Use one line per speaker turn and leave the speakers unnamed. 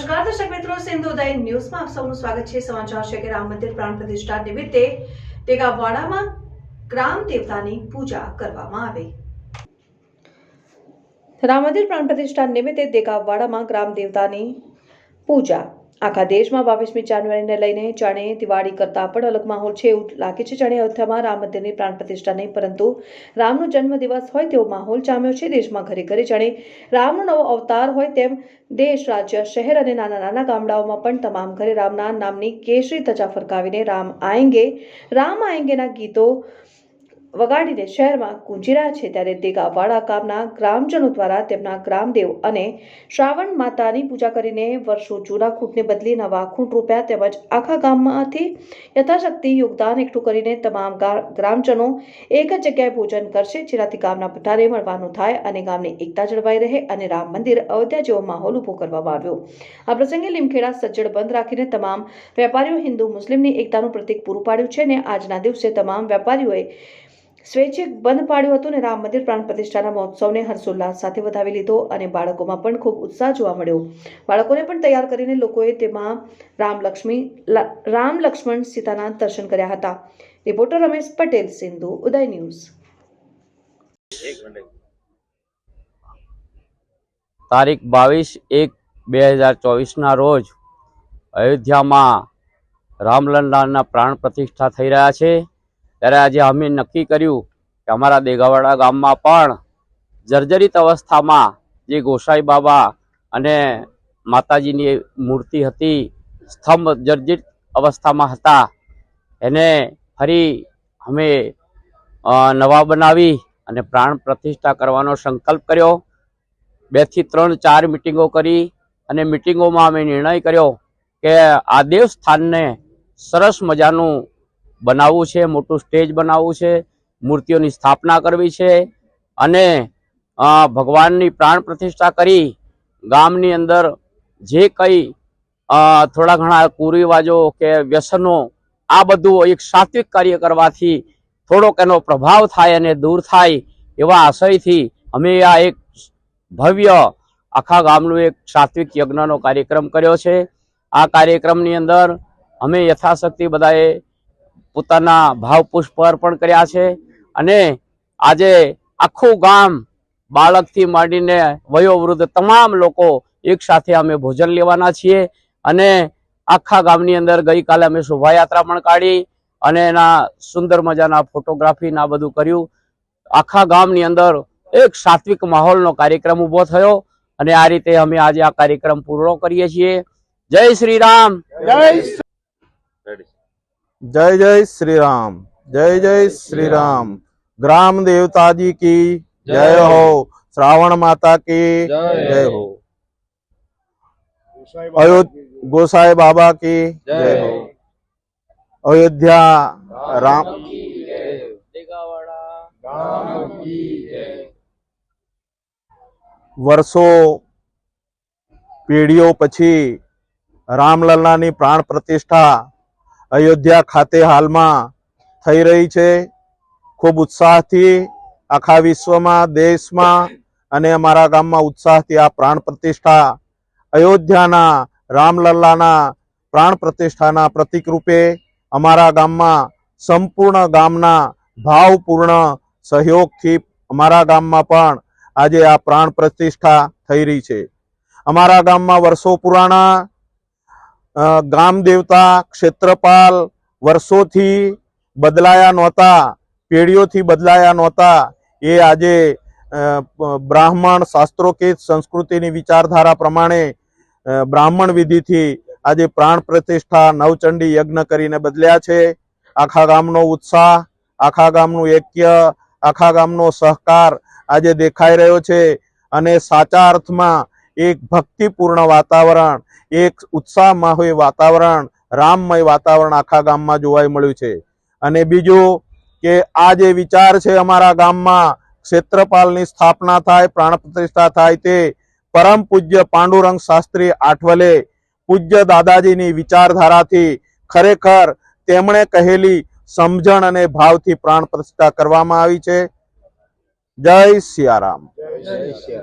નમસ્કાર, દર્શક મિત્રો. સિંધુદય ન્યૂઝમાં આપ સૌનું સ્વાગત છે. સમાચાર છે કે રામ મંદિર પ્રાણ પ્રતિષ્ઠા નિમિત્તે ટેગાવાડામાં ગ્રામ દેવતાની પૂજા કરવામાં આવી. રામ મંદિર પ્રાણ પ્રતિષ્ઠા નિમિત્તે દેગાવાડામાં ગ્રામ દેવતાની પૂજા આખા દેશમાં બાવીસમી જાન્યુઆરીને લઈને જાણે દિવાળી કરતા પણ અલગ માહોલ છે એવું લાગે છે. જાણે અયોધ્યામાં રામ મંદિરની પ્રાણ પ્રતિષ્ઠા નહીં, પરંતુ રામનો જન્મદિવસ હોય તેવો માહોલ જામ્યો છે દેશમાં ઘરે ઘરે. જાણે રામનો નવો અવતાર હોય તેમ દેશ, રાજ્ય, શહેર અને નાના નાના ગામડાઓમાં પણ તમામ ઘરે રામના નામની કેસરી ધજા ફરકાવીને રામ આએંગે રામ આએંગેના ગીતો વગાડીને શહેરમાં ગુંજી રહ્યા છે ત્યારે દેગાવાડા ગામના ગ્રામજનો દ્વારા તેમના ગ્રામદેવ અને શ્રાવણ માતાની પૂજા કરીને વર્ષો જૂના ખૂંટને બદલી નવા ખૂંટ રોપ્યા તેમજ આખા ગામમાંથી યથાશક્તિ યોગદાન એકઠું કરીને તમામ ગ્રામજનો એક જ જગ્યાએ ભોજન કરશે, જેનાથી ગામના બધાને મળવાનું થાય અને ગામની એકતા જળવાઈ રહે અને રામ મંદિર અયોધ્યા જેવો માહોલ ઊભો કરવામાં આવ્યો. આ પ્રસંગે લીમખેડા સજ્જડ બંધ રાખીને તમામ વેપારીઓ હિન્દુ મુસ્લિમની એકતાનું પ્રતીક પૂરું પાડ્યું છે અને આજના દિવસે તમામ વેપારીઓએ સ્વૈચ્છિક બંધ પાડ્યું હતું અને રામ મંદિર પ્રાણ પ્રતિષ્ઠાના મહોત્સવને હર્ષોલ્લાસ સાથે વધાવી લીધો અને બાળકોમાં પણ ખૂબ ઉત્સાહ જોવા મળ્યો. બાળકોને પણ તૈયાર કરીને લોકોએ તેમાં રામ લક્ષ્મી રામ લક્ષ્મણ સીતાના દર્શન કર્યા હતા. Reporter Ramesh Patel, Sindhu Uday news.
તારીખ બાવીસ એક બે હજાર ચોવીસના રોજ અયોધ્યામાં રામલલ્લાના પ્રાણ પ્રતિષ્ઠા થઈ રહ્યા છે. ત્યારે આજે અમે નક્કી કર્યું કે અમારા દેગાવાડા ગામમાં પણ જર્જરિત અવસ્થામાં જે ગોસાઈ બાબા અને માતાજીની મૂર્તિ હતી, સ્તંભ જર્જરિત અવસ્થામાં હતા, એને ફરી અમે નવા બનાવી અને પ્રાણ પ્રતિષ્ઠા કરવાનો સંકલ્પ કર્યો. બેથી ત્રણ ચાર મિટિંગો કરી અને મિટિંગોમાં અમે નિર્ણય કર્યો કે આ દેવસ્થાનને સરસ મજાનું બનાવવું છે, મોટું સ્ટેજ બનાવવું છે, મૂર્તિઓની સ્થાપના કરવી છે અને ભગવાનની પ્રાણ પ્રતિષ્ઠા કરી ગામની અંદર જે કંઈ થોડા ઘણા કુરિવાજો કે વ્યસનો, આ બધું એક સાત્વિક કાર્ય કરવાથી થોડોક એનો પ્રભાવ થાય અને દૂર થાય એવા આશયથી અમે આ એક ભવ્ય આખા ગામનું એક સાત્વિક યજ્ઞનો કાર્યક્રમ કર્યો છે. આ કાર્યક્રમની અંદર અમે યથાશક્તિ બધાએ પોતાના ભાવ પુષ્પ અર્પણ કર્યા છે અને આજે આખું ગામ બાળકથી માંડીને વયોવૃદ્ધ તમામ લોકો એક સાથે અમે ભોજન લેવાના છીએ અને આખા ગામની અંદર ગઈકાલે અમે શોભાયાત્રા પણ કાઢી અને એના સુંદર મજાના ફોટોગ્રાફી ના બધું કર્યું. આખા ગામની અંદર એક સાત્વિક માહોલનો કાર્યક્રમ ઊભો થયો અને આ રીતે અમે આજે આ કાર્યક્રમ પૂરો કરીએ છીએ. જય શ્રી રામ.
जय जय श्री राम जय जय श्री राम ग्राम देवता जी की जय हो श्रावण माता की जय हो अयोध्या गोसाई बाबा की जय हो अयोध्या राम વર્ષો પેઢીઓ પછી રામલલ્લાની પ્રાણ પ્રતિષ્ઠા અયોધ્યા ખાતે હાલમાં થઈ રહી છે. ખૂબ ઉત્સાહથી આખા વિશ્વમાં, દેશમાં અને અમારા ગામમાં ઉત્સાહથી આ પ્રાણ પ્રતિષ્ઠા અયોધ્યાના રામલલ્લાના પ્રાણ પ્રતિષ્ઠાના પ્રતિક રૂપે અમારા ગામમાં સંપૂર્ણ ગામના ભાવપૂર્ણ સહયોગથી અમારા ગામમાં પણ આજે આ પ્રાણ પ્રતિષ્ઠા થઈ રહી છે. અમારા ગામમાં વર્ષો પુરાણા ગામ દેવતા ક્ષેત્રપાલ વર્ષોથી બદલાયા નહોતા, પેઢીઓથી બદલાયા નહોતા. એ આજે બ્રાહ્મણ શાસ્ત્રોકિત સંસ્કૃતિની વિચારધારા પ્રમાણે બ્રાહ્મણ વિધિથી આજે પ્રાણ પ્રતિષ્ઠા, નવચંડી યજ્ઞ કરીને બદલ્યા છે. આખા ગામનો ઉત્સાહ, આખા ગામનું ઐક્ય, આખા ગામનો સહકાર આજે દેખાઈ રહ્યો છે. અને સાચા અર્થમાં એક ભક્તિપૂર્ણ વાતાવરણ, એક ઉત્સાહમય વાતાવરણ, રામમય વાતાવરણ આખા ગામમાં જોવાઈ મળ્યું છે. અને બીજું કે આ જે વિચાર છે અમારા ગામમાં, ક્ષેત્રપાલની સ્થાપના થાય પ્રાણ પ્રતિષ્ઠા થાય તે પરમ પૂજ્ય પાંડુરંગ શાસ્ત્રી આઠવલે પૂજ્ય દાદાજીની વિચારધારાથી ખરેખર તેમણે કહેલી સમજણ અને ભાવથી પ્રાણ પ્રતિષ્ઠા કરવામાં આવી છે. જય સિયારામ.